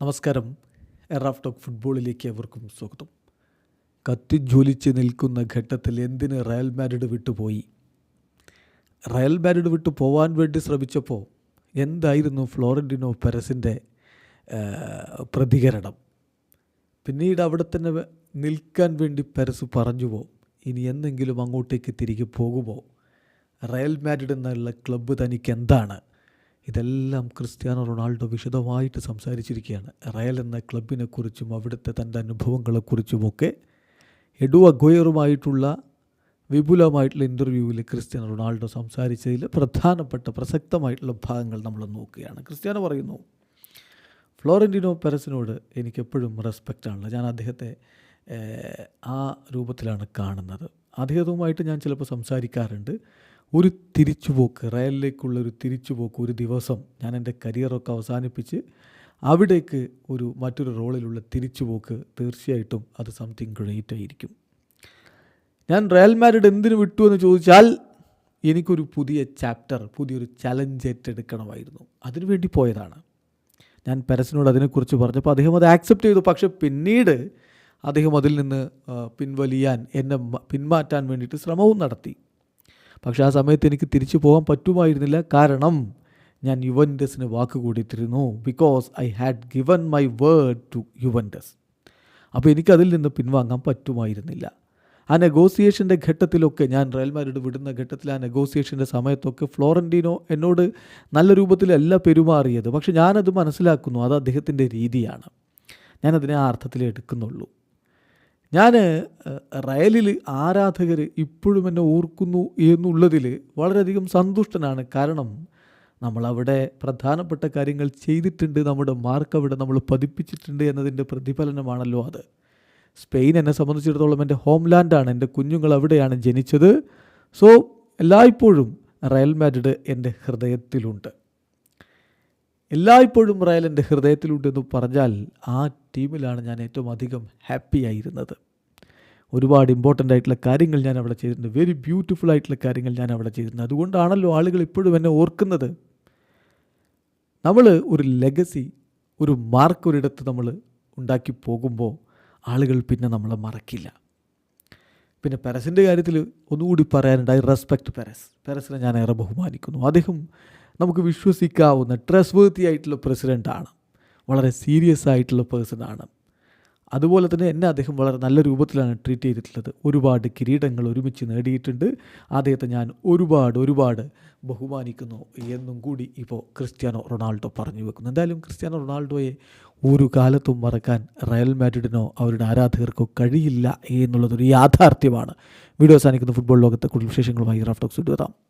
നമസ്കാരം. എറാഫ് ടോക്ക് ഫുട്ബോളിലേക്ക് അവർക്കും സ്വാഗതം. കത്തിജ്വലിച്ച് നിൽക്കുന്ന ഘട്ടത്തിൽ എന്തിന് റയൽ മാഡ്രിഡ് വിട്ടുപോയി? റയൽ മാഡ്രിഡ് വിട്ടു പോവാൻ വേണ്ടി ശ്രമിച്ചപ്പോൾ എന്തായിരുന്നു ഫ്ലോറന്റിനോ പെരസിന്റെ പ്രതികരണം? പിന്നീട് അവിടെ തന്നെ നിൽക്കാൻ വേണ്ടി പെരസ് പറഞ്ഞുവോ? ഇനി എന്നെങ്കിലും അങ്ങോട്ടേക്ക് തിരികെ പോകുമോ? റയൽ മാഡ്രിഡ് എന്നുള്ള ക്ലബ്ബ് തനിക്ക് എന്താണ് ഇതെല്ലാം ക്രിസ്ത്യാനോ റൊണാൾഡോ വിശദമായിട്ട് സംസാരിച്ചിരിക്കുകയാണ്. റയൽ എന്ന ക്ലബിനെക്കുറിച്ചും അവിടുത്തെ തന്റെ അനുഭവങ്ങളെക്കുറിച്ചുമൊക്കെ എഡു അഗ്വയറുമായിട്ടുള്ള വിപുലമായിട്ടുള്ള ഇന്റർവ്യൂവിൽ ക്രിസ്ത്യാനോ റൊണാൾഡോ സംസാരിച്ചതിൽ പ്രധാനപ്പെട്ട പ്രസക്തമായിട്ടുള്ള ഭാഗങ്ങൾ നമ്മൾ നോക്കുകയാണ്. ക്രിസ്ത്യാനോ പറയുന്നു ഫ്ലോറന്റിനോ പെരസിനോട് എനിക്കെപ്പോഴും റെസ്പെക്റ്റാണുള്ളത് ഞാൻ അദ്ദേഹത്തെ ആ രൂപത്തിലാണ് കാണുന്നത്. അദ്ദേഹവുമായിട്ട് ഞാൻ ചിലപ്പോൾ സംസാരിക്കാറുണ്ട്. ഒരു തിരിച്ചുപോക്ക് റയലിലേക്കുള്ള ഒരു തിരിച്ചുപോക്ക് ഒരു ദിവസം ഞാൻ എന്റെ കരിയറൊക്കെ അവസാനിപ്പിച്ച് അവിടേക്ക് ഒരു മറ്റൊരു റോളിലുള്ള തിരിച്ചുപോക്ക് തീർച്ചയായിട്ടും അത് സംതിങ് ഗ്രേറ്റ് ആയിരിക്കും. ഞാൻ റയൽ മാരിഡ് എന്തിനു വിട്ടു എന്ന് ചോദിച്ചാൽ എനിക്കൊരു പുതിയ ചാപ്റ്റർ പുതിയൊരു ചലഞ്ച് ഏറ്റെടുക്കണമായിരുന്നു. അതിനുവേണ്ടി പോയതാണ്. ഞാൻ പെരസിനോട് അതിനെക്കുറിച്ച് പറഞ്ഞപ്പോൾ അദ്ദേഹം അത് ആക്സെപ്റ്റ് ചെയ്തു. പക്ഷേ പിന്നീട് അദ്ദേഹം അതിൽ നിന്ന് പിൻവലിയാൻ എന്നെ പിന്മാറ്റാൻ വേണ്ടിയിട്ട് ശ്രമവും നടത്തി. പക്ഷേ ആ സമയത്ത് എനിക്ക് തിരിച്ചു പോകാൻ പറ്റുമായിരുന്നില്ല. കാരണം ഞാൻ യുവൻഡസിന് വാക്ക് കൂടിയിട്ടിരുന്നു. Because I had given my word to Juventus. അപ്പോൾ എനിക്കതിൽ നിന്ന് പിൻവാങ്ങാൻ പറ്റുമായിരുന്നില്ല. ആ നെഗോസിയേഷന്റെ ഘട്ടത്തിലൊക്കെ ഞാൻ റയൽ വിടുന്ന ഘട്ടത്തിൽ ആ നെഗോസിയേഷന്റെ സമയത്തൊക്കെ ഫ്ലോറന്റീനോ എന്നോട് നല്ല രൂപത്തിലല്ല പെരുമാറിയത്. പക്ഷെ ഞാനത് മനസ്സിലാക്കുന്നു. അത് അദ്ദേഹത്തിന്റെ രീതിയാണ്. ഞാനതിനെ ആ അർത്ഥത്തിൽ എടുക്കുന്നുള്ളൂ. ഞാൻ റയലിൽ ആരാധകർ ഇപ്പോഴും എന്നെ ഓർക്കുന്നു എന്നുള്ളതിൽ വളരെയധികം സന്തുഷ്ടനാണ്. കാരണം നമ്മളവിടെ പ്രധാനപ്പെട്ട കാര്യങ്ങൾ ചെയ്തിട്ടുണ്ട്. നമ്മുടെ മാർക്ക് അവിടെ നമ്മൾ പതിപ്പിച്ചിട്ടുണ്ട് എന്നതിന്റെ പ്രതിഫലനമാണല്ലോ അത്. സ്പെയിൻ എന്നെ സംബന്ധിച്ചിടത്തോളം എന്റെ ഹോംലാൻഡാണ്. എന്റെ കുഞ്ഞുങ്ങൾ അവിടെയാണ് ജനിച്ചത്. സോ എല്ലായ്പ്പോഴും റയൽ മാഡ്രിഡ് എന്റെ ഹൃദയത്തിലുണ്ട്. എല്ലായ്പ്പോഴും റയൽ എന്റെ ഹൃദയത്തിലുണ്ടെന്ന് പറഞ്ഞാൽ ആ ടീമിലാണ് ഞാൻ ഏറ്റവും അധികം ഹാപ്പി ആയിരുന്നത്. ഒരുപാട് ഇമ്പോർട്ടന്റ് ആയിട്ടുള്ള കാര്യങ്ങൾ ഞാൻ അവിടെ ചെയ്തിട്ടുണ്ട്. വെരി ബ്യൂട്ടിഫുൾ ആയിട്ടുള്ള കാര്യങ്ങൾ ഞാൻ അവിടെ ചെയ്തിട്ടുണ്ട്. അതുകൊണ്ടാണല്ലോ ആളുകൾ ഇപ്പോഴും എന്നെ ഓർക്കുന്നത്. നമ്മൾ ഒരു ലെഗസി ഒരു മാർക്ക് ഒരിടത്ത് നമ്മൾ ഉണ്ടാക്കി പോകുമ്പോൾ ആളുകൾ പിന്നെ നമ്മളെ മറക്കില്ല. പിന്നെ പെരസിന്റെ കാര്യത്തിൽ ഒന്നുകൂടി പറയാനുണ്ട് ഐ റെസ്പെക്ട് പെരസ്. പെരസിനെ ഞാൻ ഏറെ ബഹുമാനിക്കുന്നു. അദ്ദേഹം നമുക്ക് വിശ്വസിക്കാവുന്ന ട്രസ്റ്റ് വേർത്തി ആയിട്ടുള്ള പ്രസിഡന്റാണ് വളരെ സീരിയസ് ആയിട്ടുള്ള പേഴ്സണാണ് അതുപോലെ തന്നെ എന്നെ അദ്ദേഹം വളരെ നല്ല രൂപത്തിലാണ് ട്രീറ്റ് ചെയ്തിട്ടുള്ളത്. ഒരുപാട് കിരീടങ്ങൾ ഒരുമിച്ച് നേടിയിട്ടുണ്ട്. അദ്ദേഹത്തെ ഞാൻ ഒരുപാട് ഒരുപാട് ബഹുമാനിക്കുന്നു എന്നും കൂടി ഇപ്പോൾ ക്രിസ്ത്യാനോ റൊണാൾഡോ പറഞ്ഞു വെക്കുന്നു. എന്തായാലും ക്രിസ്ത്യാനോ റൊണാൾഡോയെ ഒരു കാലത്തും മറക്കാൻ റയൽ മാഡ്രിഡിനോ അവരുടെ ആരാധകർക്കോ കഴിയില്ല എന്നുള്ളതൊരു യാഥാർത്ഥ്യമാണ്. വീഡിയോ അവസാനിക്കുന്ന. ഫുട്ബോൾ ലോകത്തെ കൂടുതൽ വിശേഷങ്ങളുമായി റാഫ്റ്റോക്സ് എത്താം